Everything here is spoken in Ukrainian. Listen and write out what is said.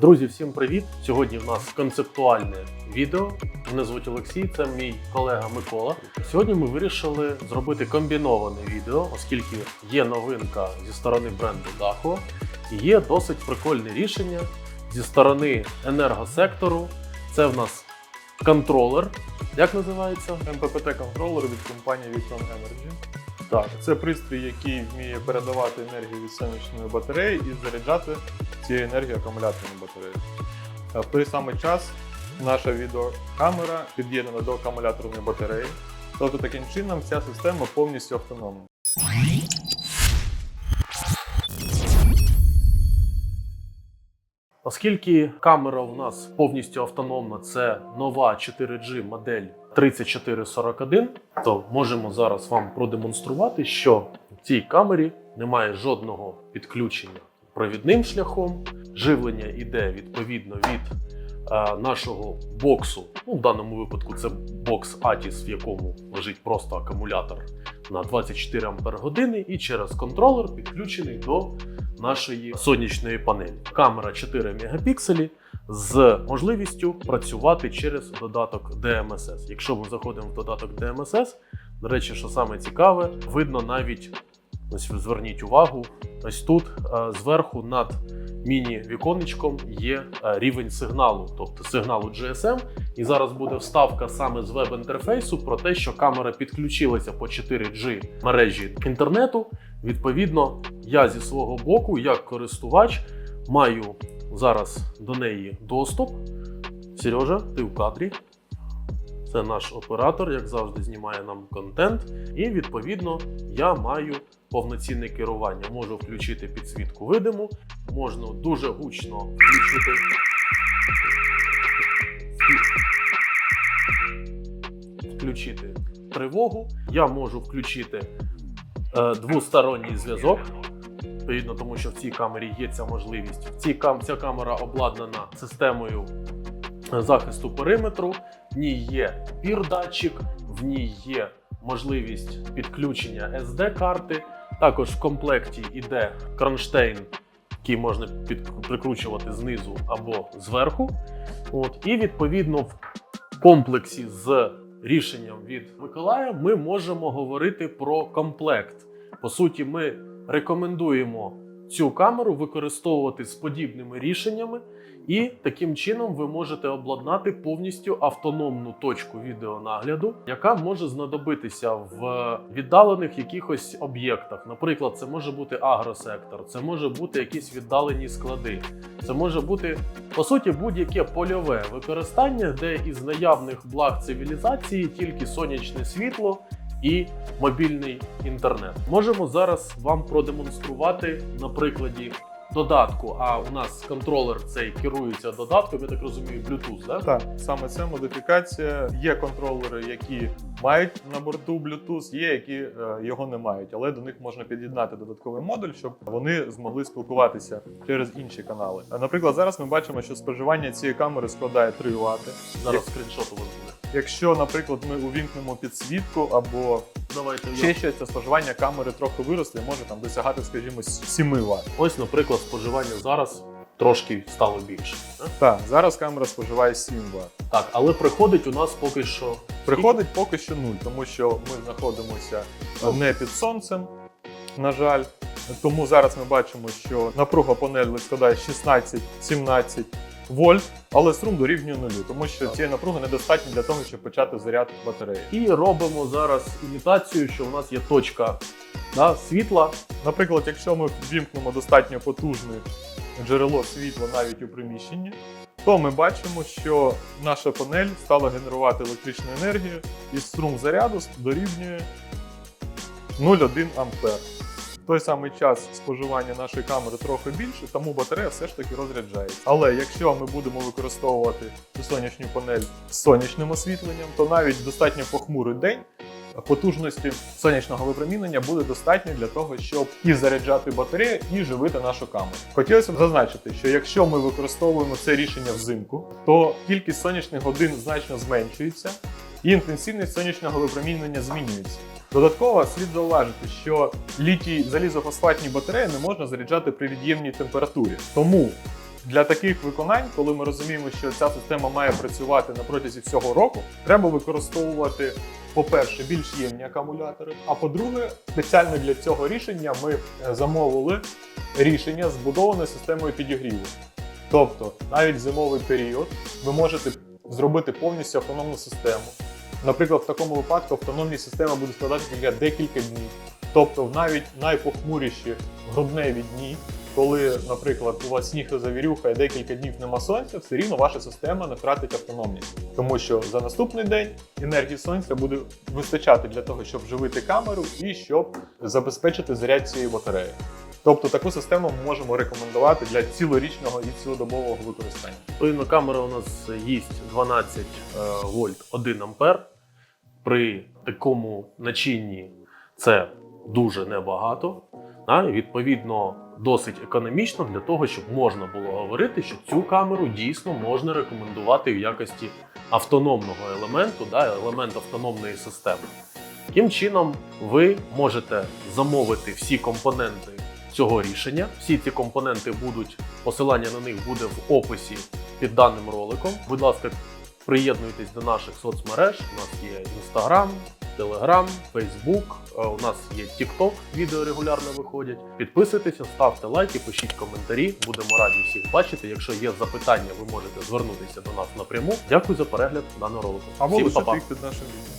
Друзі, всім привіт! Сьогодні в нас концептуальне відео. Мене звуть Олексій, це мій колега Микола. Сьогодні ми вирішили зробити комбіноване відео, оскільки є новинка зі сторони бренду Daho і є досить прикольне рішення зі сторони енергосектору. Це в нас контролер. Як називається? МППТ-контролер від компанії Victron Energy. Так, Це пристрій, який вміє передавати енергію від сонячної батареї і заряджати цією енергією акумуляторну батарею. А В той самий час наша відеокамера під'єднана до акумуляторної батареї. Тобто таким чином ця система повністю автономна. Оскільки камера у нас повністю автономна, це нова 4G модель 3441, то можемо зараз вам продемонструвати, що в цій камері немає жодного підключення провідним шляхом. Живлення йде відповідно від е, нашого боксу. Ну, в даному випадку це бокс ATIS, в якому лежить просто акумулятор на 24 Ампер години, і через контролер підключений до нашої сонячної панелі. Камера 4 мегапікселі з можливістю працювати через додаток DMSS. Якщо ми заходимо в додаток DMSS, до речі, що саме цікаве, видно навіть ось зверніть увагу, ось тут е, зверху над міні-віконечком є е, рівень сигналу, тобто сигналу GSM. І зараз буде вставка саме з веб-інтерфейсу про те, що камера підключилася по 4G мережі інтернету. Відповідно, я зі свого боку, як користувач, маю зараз до неї доступ. Сережа, ти в кадрі. Це наш оператор, як завжди, знімає нам контент. І відповідно я маю повноцінне керування. Можу включити підсвітку видиму, можна дуже гучно включити. Включити тривогу. Я можу включити е, двосторонній зв'язок. Відповідно, тому що в цій камері є ця можливість. В цій кам ця камера обладнана системою захисту периметру. В ній є пір-датчик, в ній є можливість підключення SD-карти. Також в комплекті йде кронштейн, який можна під, прикручувати знизу або зверху. От, і відповідно в комплексі з рішенням від Миколая ми можемо говорити про комплект. По суті, ми рекомендуємо цю камеру використовувати з подібними рішеннями, і таким чином ви можете обладнати повністю автономну точку відеонагляду, яка може знадобитися в віддалених якихось об'єктах. Наприклад, це може бути агросектор, це може бути якісь віддалені склади, це може бути по суті будь-яке польове використання, де із наявних благ цивілізації тільки сонячне світло і мобільний інтернет. Можемо зараз вам продемонструвати на прикладі додатку. А у нас контролер цей керується додатком, я так розумію, Bluetooth, да? Так, саме це модифікація. Є контролери, які мають на борту Bluetooth, є які е, його не мають, але до них можна під'єднати додатковий модуль, щоб вони змогли спілкуватися через інші канали. Наприклад, зараз ми бачимо, що споживання цієї камери складає 3 Вт. Зараз скріншот у вас буде. Якщо, наприклад, ми увімкнемо підсвітку або Давайте ще я. щось, то споживання камери трохи виросте і може там досягати, скажімо, 7 Вт. Ось, наприклад, споживання зараз трошки стало більше. Так, зараз камера споживає 7 Вт. Так, але приходить у нас поки що. Приходить поки що нуль, тому що ми знаходимося не під сонцем, на жаль. Тому зараз ми бачимо, що напруга панелі складає 16-17 вольт, але струм дорівнює нулю, тому що Так. цієї напруги недостатньо для того, щоб почати заряд батареї. І робимо зараз імітацію, що у нас є точка да, світла. Наприклад, якщо ми ввімкнемо достатньо потужне джерело світла навіть у приміщенні, то ми бачимо, що наша панель стала генерувати електричну енергію, і струм заряду дорівнює 0,1 ампер. Той самий час споживання нашої камери трохи більше, тому батарея все ж таки розряджається. Але якщо ми будемо використовувати цю сонячну панель з сонячним освітленням, то навіть достатньо похмурий день потужності сонячного випромінення буде достатньо для того, щоб і заряджати батарею, і живити нашу камеру. Хотілося б зазначити, що якщо ми використовуємо це рішення взимку, то кількість сонячних годин значно зменшується, і інтенсивність сонячного випромінення змінюється. Додатково слід зауважити, що літій залізофосфатні батареї не можна заряджати при від'ємній температурі. Тому Для таких виконань, коли ми розуміємо, що ця система має працювати на протязі всього року, треба використовувати, по-перше, більш ємні акумулятори. А по-друге, спеціально для цього рішення ми е, замовили рішення з збудованою системою підігріву. Тобто, навіть зимовий період ви можете зробити повністю автономну систему. Наприклад, в такому випадку автономні системи будуть складати тільки декілька днів. Тобто, навіть найпохмуріші грудневі дні, коли, наприклад, у вас сніг завірюха і декілька днів нема сонця, все рівно ваша система не втратить автономність. Тому що за наступний день енергії сонця буде вистачати для того, щоб живити камеру і щоб забезпечити заряд цієї батареї. Тобто таку систему ми можемо рекомендувати для цілорічного і цілодобового використання. Відповідно, камера у нас їсть 12 е, вольт 1 ампер. При такому начинні це дуже небагато. А, відповідно, досить економічно для того, щоб можна було говорити, що цю камеру дійсно можна рекомендувати в якості автономного елементу, да, елемент автономної системи. Таким чином, ви можете замовити всі компоненти цього рішення. Всі ці компоненти будуть, посилання на них буде в описі під даним роликом. Будь ласка, приєднуйтесь до наших соцмереж. У нас є Instagram, Telegram, Facebook, е, у нас є TikTok, відео регулярно виходять. Підписуйтеся, ставте лайки, пишіть коментарі. Будемо раді всіх бачити. Якщо є запитання, ви можете звернутися до нас напряму. Дякую за перегляд даного ролику. Або Всім лише під нашим відео.